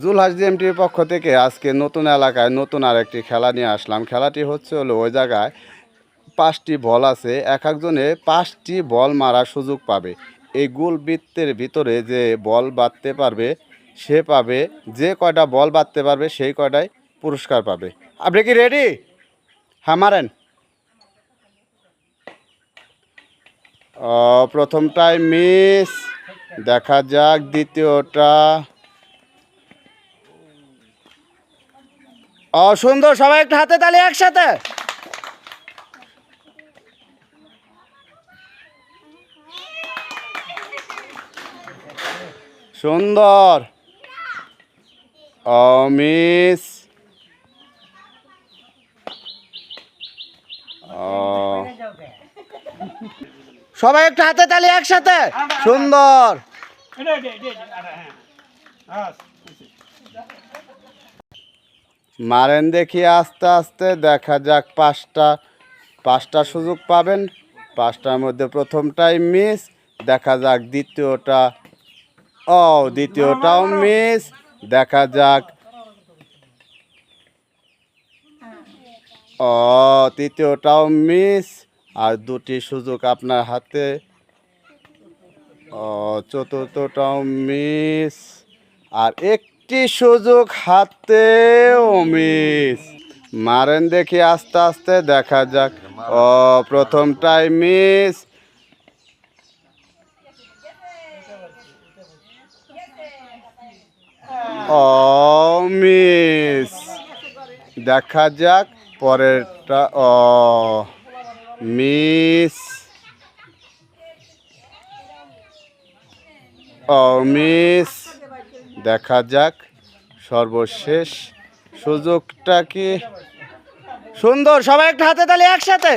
জুলহাস জিএমটির পক্ষ থেকে আজকে নতুন এলাকায় নতুন আরেকটি খেলা নিয়ে আসলাম। খেলাটি হচ্ছে হলো ওই জায়গায় পাঁচটি বল আছে এক একজনে পাঁচটি বল মারার সুযোগ পাবে। এই গোল বৃত্তের ভিতরে যে বল বাঁধতে পারবে সে পাবে যে কয়টা বল বাঁধতে পারবে সেই কয়টাই পুরস্কার পাবে। আপনি কি রেডি হ্যাঁ মারেন। ও, প্রথমটায় মিস দেখা যাক দ্বিতীয়টা। ও সুন্দর সবাই একটা হাতে তালি একসাথে সুন্দর ও মিস ও সবাই একটা হাতে তালি একসাথে সুন্দর মারেন দেখি আস্তে আস্তে, দেখা যাক পাঁচটা পাঁচটা সুযোগ পাবেন। পাঁচটার মধ্যে প্রথমটাই মিস দেখা যাক দ্বিতীয়টা, ও, দ্বিতীয়টাও মিস দেখা যাক। ও, তৃতীয়টাও মিস আর দুটি সুযোগ আপনার হাতে। ও, চতুর্থটাও মিস আর একটি সুযোগ হাতে মিস। মারেন দেখি আস্তে আস্তে, দেখা যাক। ও প্রথমটাই মিস। ও, মিস। দেখা যাক, পরেরটা, ও, মিস। ও, মিস। দেখা যাক, সর্বশেষ সুযোগটা কি? সুন্দর, সবাই একটা হাতে তালি একসাথে।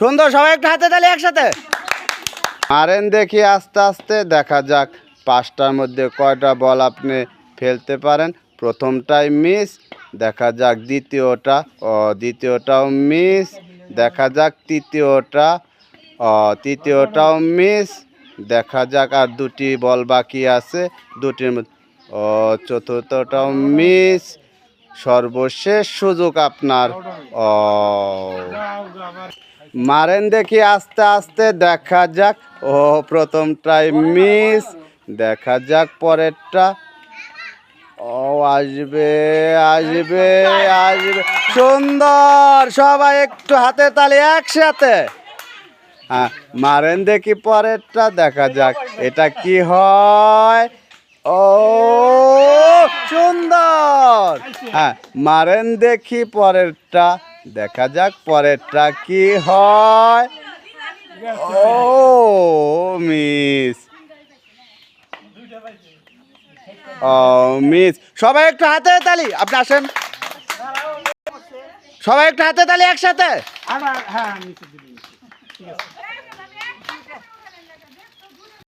সুন্দর, সবাই একটা হাতে তালি একসাথে। মারেন দেখি আস্তে আস্তে, দেখা যাক পাঁচটার মধ্যে কয়টা বল আপনি ফেলতে পারেন। প্রথমটাই মিস দেখা যাক দ্বিতীয়টা ও দ্বিতীয়টাও মিস দেখা যাক তৃতীয়টা তৃতীয়টাও মিস দেখা যাক আর দুটি বল বাকি আছে। দুটির ও চতুর্থটাও মিস সর্বশেষ সুযোগ আপনার। ও মারেন দেখি আস্তে আস্তে। দেখা যাক। ও, প্রথমটাই মিস দেখা যাক পরেরটা। ও, আসবে আসবে আসবে। সুন্দর! সবাই একটু হাতে তালি, একসাথে। মারেন দেখি পরেরটা, দেখা যাক এটা কি হয়। ও, সুন্দর! হ্যাঁ মারেন দেখি পরেরটা, দেখা যাক পরেরটা কি হয়। ও, মিস। ও, মিস। সবাই একটু হাতে তালি, আপনি আসেন। সবাই একটু হাতে তালি একসাথে। হ্যাঁ ঠিক আছে